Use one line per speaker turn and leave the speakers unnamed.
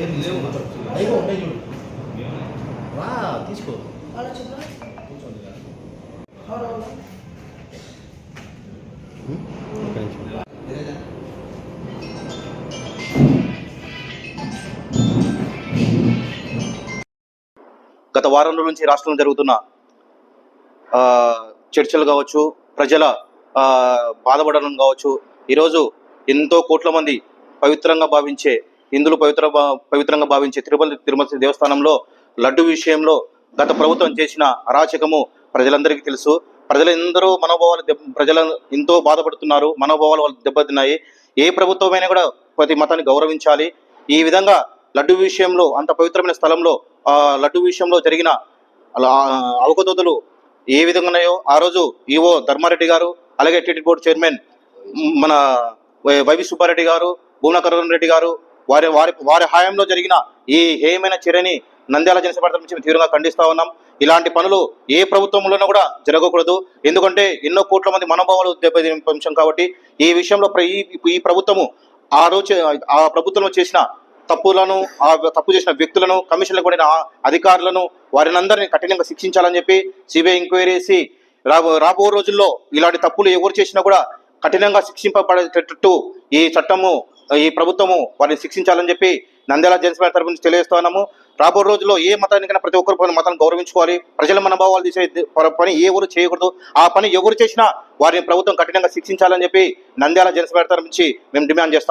పేరు ఉంటాయి
చూడు. తీసుకో. గత వారంలో నుంచి రాష్ట్రంలో జరుగుతున్న చర్చలు కావచ్చు ప్రజల బాధపడడం కావచ్చు ఈరోజు ఎంతో కోట్ల మంది పవిత్రంగా భావించే హిందువులు పవిత్ర భా- పవిత్రంగా భావించే తిరుపతి తిరుమల దేవస్థానంలో లడ్డు విషయంలో గత ప్రభుత్వం చేసిన అరాచకము ప్రజలందరికీ తెలుసు. ప్రజలందరూ మనోభావాలు దెబ్బ ఎంతో బాధపడుతున్నారు. మనోభావాలు వాళ్ళు దెబ్బతిన్నాయి. ఏ ప్రభుత్వమైనా కూడా ప్రతి మతాన్ని గౌరవించాలి. ఈ విధంగా లడ్డు విషయంలో అంత పవిత్రమైన స్థలంలో ఆ లడ్డు విషయంలో జరిగిన అలా ఏ విధంగా ఉన్నాయో ఆ రోజు ఈవో ధర్మారెడ్డి గారు అలాగే టీటీ బోర్డు చైర్మన్ మన వై- వైవి సుబ్బారెడ్డి గారు భువనకరణ్ రెడ్డి గారు వారి వారి వారి హయాంలో జరిగిన ఈ హేయమైన చర్యని నంద్యాల జనసభ నుంచి తీవ్రంగా ఖండిస్తా ఉన్నాం. ఇలాంటి పనులు ఏ ప్రభుత్వంలోనూ కూడా జరగకూడదు. ఎందుకంటే ఎన్నో కోట్ల మంది మనోభావాలు దెబ్బతినే అంశం కాబట్టి ఈ విషయంలో ప్ర- ఈ ప్రభుత్వము ఆ రోజు ఆ ప్రభుత్వంలో చేసిన తప్పులను ఆ తప్పు చేసిన వ్యక్తులను కమిషన్లు కూడిన అధికారులను వారిని అందరినీ కఠినంగా శిక్షించాలని చెప్పి సిబిఐ ఎంక్వైరీ చేసి రాబో రాబో రోజుల్లో ఇలాంటి తప్పులు ఎవరు చేసినా కూడా కఠినంగా శిక్షింపబడేటట్టు ఈ చట్టము ఈ ప్రభుత్వము వారిని శిక్షించాలని చెప్పి నంద్యాల జనసేన తరపు నుంచి తెలియజేస్తున్నాము రాబో రోజుల్లో ఏ మతానికైనా ప్రతి ఒక్కరు మతాన్ని గౌరవించుకోవాలి. ప్రజల మనోభావాలు తీసే పని ఏ ఎవరు చేయకూడదు. ఆ పని ఎవరు చేసినా వారిని ప్రభుత్వం కఠినంగా శిక్షించాలని చెప్పి నంద్యాల జనసేన తరపు నుంచి మేము డిమాండ్ చేస్తాం